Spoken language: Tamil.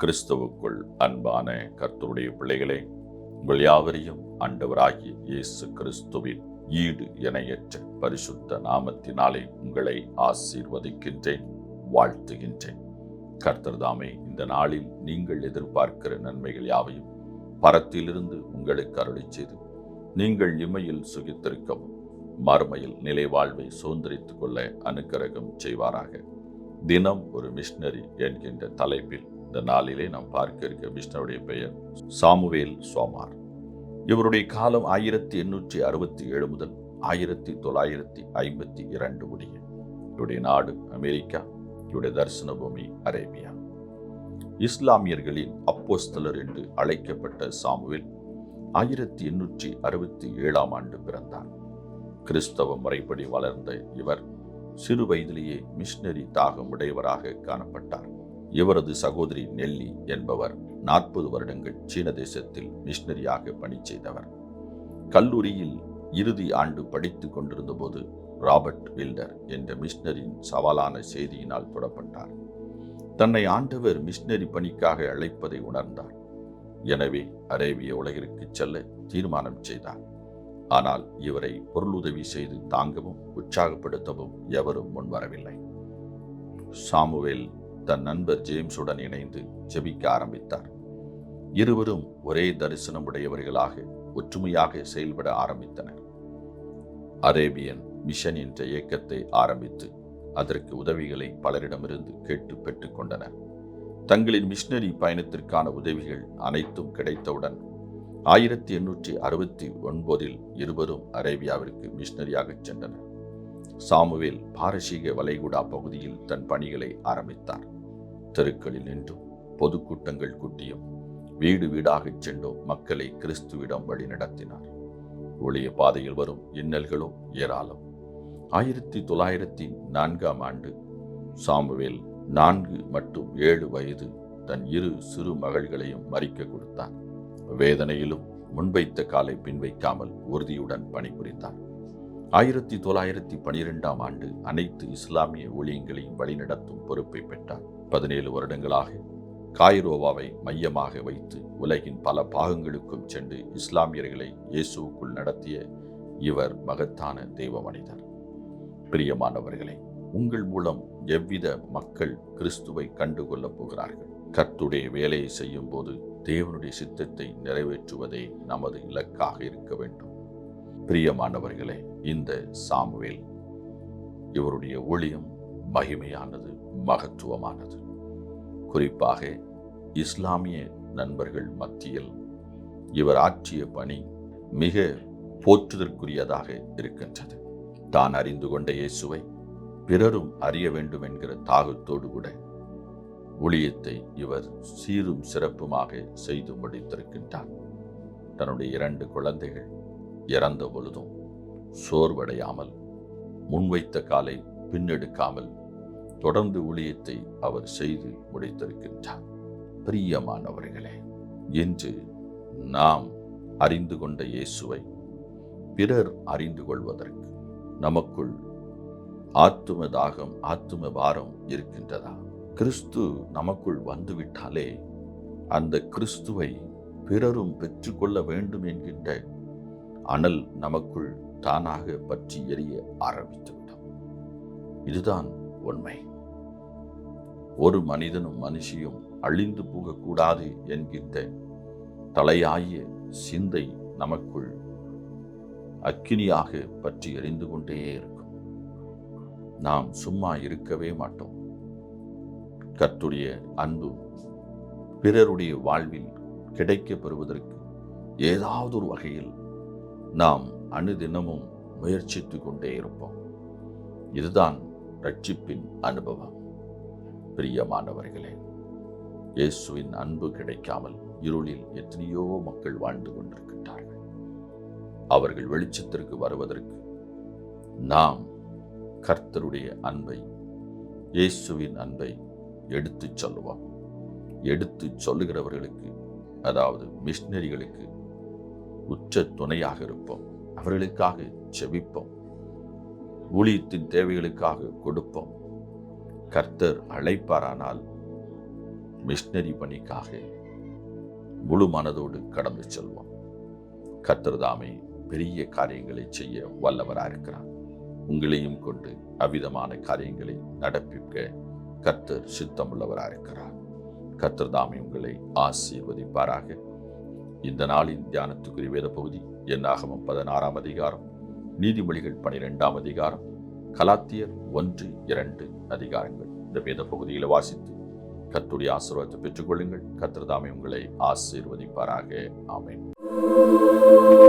கிறிஸ்துவுக்குள் அன்பான கர்த்தருடைய பிள்ளைகளே உங்கள் யாவரையும் ஆண்டவராகிய இயேசு கிறிஸ்துவின் ஈடு இணையற்ற பரிசுத்த நாமத்தினாலே உங்களை ஆசீர்வதிக்கின்றேன் வாழ்த்துகின்றேன். கர்த்தர்தாமே இந்த நாளில் நீங்கள் எதிர்பார்க்கிற நன்மைகள் யாவையும் பரத்திலிருந்து உங்களுக்கு அருளி செய்து நீங்கள் இமையில் சுகித்திருக்கவும் மறுமையில் நிலை வாழ்வை சுதந்திரித்துக் கொள்ள அனுக்கிரகம் செய்வாராக. தினம் ஒரு மிஷினரி என்கின்ற தலைப்பில் இந்த நாளிலே நாம் பார்க்க இருக்க விஷ்ணுவுடைய பெயர் சாமுவேல் சோமார். இவருடைய காலம் ஆயிரத்தி எண்ணூற்றி அறுபத்தி ஏழு முதல் ஆயிரத்தி தொள்ளாயிரத்தி ஐம்பத்தி இரண்டு முடிய. இவருடைய நாடு அமெரிக்கா இவருடைய தரிசன பூமி அரேபியா. இஸ்லாமியர்களின் அப்போஸ்தலர் என்று அழைக்கப்பட்ட சாமுவேல் ஆயிரத்தி எண்ணூற்றி அறுபத்தி ஏழாம் ஆண்டு பிறந்தார். கிறிஸ்தவ முறைப்படி வளர்ந்த இவர் சிறு வயதிலேயே மிஷினரி தாகம் உடையவராக காணப்பட்டார். இவரது சகோதரி நெல்லி என்பவர் நாற்பது வருடங்கள் சீன தேசத்தில் மிஷினரியாக பணி செய்தவர். கல்லூரியில் இறுதி ஆண்டு படித்துக் கொண்டிருந்தபோது ராபர்ட் வில்டர் என்ற மிஷினரின் சவாலான செய்தியினால் புடப்பட்டார் தன்னை ஆண்டவர் மிஷினரி பணிக்காக அழைப்பதை உணர்ந்தார். எனவே அரேபிய உலகிற்கு செல்ல தீர்மானம் செய்தார். ஆனால் இவரை பொருளுதவி செய்து தாங்கவும் உற்சாகப்படுத்தவும் எவரும் முன்வரவில்லை. சாமுவேல் தன் நண்பர் ஜேம்ஸுடன் இணைந்து ஜெபிக்க ஆரம்பித்தார். இருவரும் ஒரே தரிசனம் உடையவர்களாக ஒற்றுமையாக செயல்பட ஆரம்பித்தனர். அரேபியன் மிஷன் என்ற இயக்கத்தை ஆரம்பித்து அதற்கு உதவிகளை பலரிடமிருந்து கேட்டு பெற்றுக்கொண்டனர் தங்களின் மிஷனரி பயணத்திற்கான உதவிகள் அனைத்தும் கிடைத்தவுடன் ஆயிரத்தி எண்ணூற்றி அறுபத்தி ஒன்பதில் இருவரும் அரேபியாவிற்கு மிஷினரியாகச் சென்றனர். சாமுவேல் பாரசீக வளைகுடா பகுதியில் தன் பணிகளை ஆரம்பித்தார். தெருக்களில் நின்றும் பொதுக்கூட்டங்கள் கூட்டியும் வீடு வீடாகச் சென்றும் மக்களை கிறிஸ்துவிடம் வழி நடத்தினார். ஒளிய பாதையில் வரும் இன்னல்களும் ஏராளம். ஆயிரத்தி தொள்ளாயிரத்தி நான்காம் ஆண்டு சாமுவேல் நான்கு மற்றும் ஏழு வயது தன் இரு சிறு மகள்களையும் மறிக்க கொடுத்தார். வேதனையிலும் முன்வைத்த காலை பின்வைக்காமல் உறுதியுடன் பணிபுரிந்தார். ஆயிரத்தி தொள்ளாயிரத்தி பனிரெண்டாம் ஆண்டு அனைத்து இஸ்லாமிய ஊழியங்களையும் வழிநடத்தும் பொறுப்பை பெற்றார். பதினேழு வருடங்களாக காய்ரோவாவை மையமாக வைத்து உலகின் பல பாகங்களுக்கும் சென்று இஸ்லாமியர்களை இயேசுவுக்குள் நடத்திய இவர் மகத்தான தெய்வ மனிதர் பிரியமானவர்களே உங்கள் மூலம் எவ்வித மக்கள் கிறிஸ்துவை கண்டுகொள்ளப் போகிறார்கள்? கர்த்துடைய வேலையை செய்யும் போது தேவனுடைய சித்தத்தை நிறைவேற்றுவதே நமது இலக்காக இருக்க வேண்டும். பிரியமானவர்களே இந்த சாமுவேல் இவருடைய ஒளியம் மகிமையானது மகத்துவமானது. குறிப்பாக இஸ்லாமிய நண்பர்கள் மத்தியில் இவர் ஆற்றிய பணி மிக போற்றுதற்குரியதாக இருக்கின்றது. தான் அறிந்து கொண்ட இயேசுவை பிறரும் அறிய வேண்டும் என்கிற தாகத்தோடு கூட ஒளியத்தை இவர் சீரும் சிறப்புமாக செய்து முடித்திருக்கின்றார். தன்னுடைய இரண்டு குழந்தைகள் இறந்த பொழுதும் சோர்வடையாமல் முன்வைத்த காலை பின்னெடுக்காமல் தொடர்ந்து ஊழியத்தை அவர் செய்து முடித்திருக்கின்றார். பிரியமானவர்களே என்று நாம் அறிந்து கொண்ட இயேசுவை பிறர் அறிந்து கொள்வதற்கு நமக்குள் ஆத்தும தாகம் ஆத்தும பாரம் இருக்கின்றதா? கிறிஸ்து நமக்குள் வந்துவிட்டாலே அந்த கிறிஸ்துவை பிறரும் பெற்றுக்கொள்ள வேண்டும் என்கின்ற அனல் நமக்குள் தானாக பற்றி எரிய ஆரம்பித்துவிடும். இதுதான் உண்மை. ஒரு மனிதனும் மனுஷியும் அழிந்து போகக்கூடாது என்கின்ற தலையாய சிந்தை நமக்குள் அக்கினியாக பற்றி எரிந்து கொண்டே இருக்கும். நாம் சும்மா இருக்கவே மாட்டோம். கர்த்துடைய அன்பு பிறருடைய வாழ்வில் கிடைக்கப் பெறுவதற்கு ஏதாவது ஒரு வகையில் நாம் அணுதினமும் முயற்சித்து கொண்டே இருப்போம். இதுதான் ரட்சிப்பின் அனுபவம். பிரியமானவர்களே இயேசுவின் அன்பு கிடைக்காமல் இருளில் எத்தனையோ மக்கள் வாழ்ந்து கொண்டிருக்கின்றார்கள். அவர்கள் வெளிச்சத்திற்கு வருவதற்கு நாம் கர்த்தருடைய அன்பை இயேசுவின் அன்பை எடுத்துச் சொல்லுவோம். எடுத்துச் சொல்லுகிறவர்களுக்கு அதாவது மிஷினரிகளுக்கு உச்ச துணையாக இருப்போம். அவர்களுக்காக செவிப்போம் ஊழியத்தின் தேவைகளுக்காக கொடுப்போம். கர்த்தர் அழைப்பாரானால் மிஷினரி பணிக்காக முழு மனதோடு கடந்து செல்வோம். கர்த்தர் தாமே பெரிய காரியங்களை செய்ய வல்லவராக இருக்கிறார். உங்களையும் கொண்டு அவ்விதமான காரியங்களை நடப்பிக்க கர்த்தர் சித்தமுள்ளவராக இருக்கிறார். கர்த்தர் தாமே உங்களை ஆசீர்வதிப்பாராக. இந்த நாளின் தியானத்துக்குரிய வேத பகுதி என்னாகமம் பதினாறாம் அதிகாரம் நீதிமொழிகள் பனிரெண்டாம் அதிகாரம் கலாத்தியர் ஒன்று இரண்டு அதிகாரங்கள். இந்த வேத பகுதியில் வாசித்து கத்துடைய ஆசீர்வாதத்தை பெற்றுக்கொள்ளுங்கள். கர்த்தர் உங்களை ஆசீர்வதிப்பாராக. ஆமேன்.